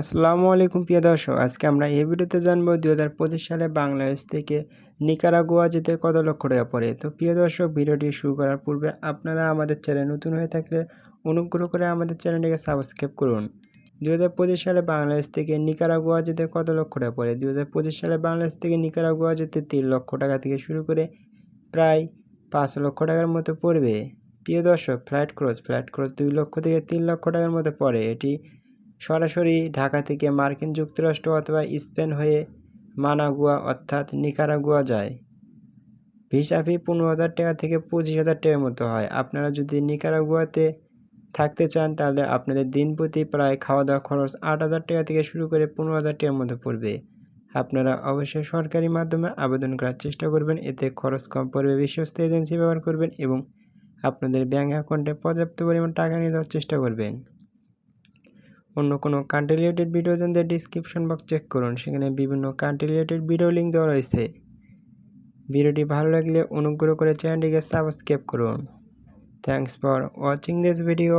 আসসালামু আলাইকুম, প্রিয় দর্শক। আজকে আমরা এই ভিডিওতে জানব দু হাজার পঁচিশ সালে বাংলাদেশ থেকে নিকারাগুয়া যেতে কত লক্ষ টাকা পড়ে। তো প্রিয় দর্শক, ভিডিওটি শুরু করার পূর্বে আপনারা আমাদের চ্যানেল নতুন হয়ে থাকলে অনুগ্রহ করে আমাদের চ্যানেলটিকে সাবস্ক্রাইব করুন। দু হাজার পঁচিশ সালে বাংলাদেশ থেকে নিকারাগুয়া যেতে কত লক্ষ টাকা পড়ে? দু হাজার পঁচিশ সালে বাংলাদেশ থেকে নিকারাগুয়া যেতে তিন লক্ষ টাকা থেকে শুরু করে প্রায় পাঁচ লক্ষ টাকার মতো পড়বে। প্রিয় দর্শক, ফ্লাইট খরচ। ফ্লাইট খরচ দুই লক্ষ থেকে তিন লক্ষ টাকার মতো পড়ে। এটি সরাসরি ঢাকা থেকে মার্কিন যুক্তরাষ্ট্র অথবা স্পেন হয়ে মানাগুয়া অর্থাৎ নিকারাগুয়া যায়। ভিসা ফি পনেরো হাজার টাকা থেকে পঁচিশ হাজার টাকার মতো হয়। আপনারা যদি নিকারাগুয়াতে থাকতে চান, তাহলে আপনাদের দিন প্রতি প্রায় খাওয়া দাওয়া খরচ আট হাজার টাকা থেকে শুরু করে পনেরো হাজার টাকার মতো পড়বে। আপনারা অবশ্যই সরকারি মাধ্যমে আবেদন করার চেষ্টা করবেন। এতে খরচ কম পড়বে, বিশ্বস্ত এজেন্সি ব্যবহার করবেন এবং আপনাদের ব্যাঙ্ক অ্যাকাউন্টে পর্যাপ্ত পরিমাণ টাকা নিয়ে যাওয়ার চেষ্টা করবেন। অন্য কোনো কান্ট্রি রিলেটেড ভিডিও জানতে ডিসক্রিপশন বক্স চেক করুন। সেখানে বিভিন্ন কান্ট্রি রিলেটেড ভিডিও লিঙ্ক দেওয়া রয়েছে। ভিডিওটি ভালো লাগলে অনুগ্রহ করে চ্যানেলটিকে সাবস্ক্রাইব করুন। Thanks for watching this video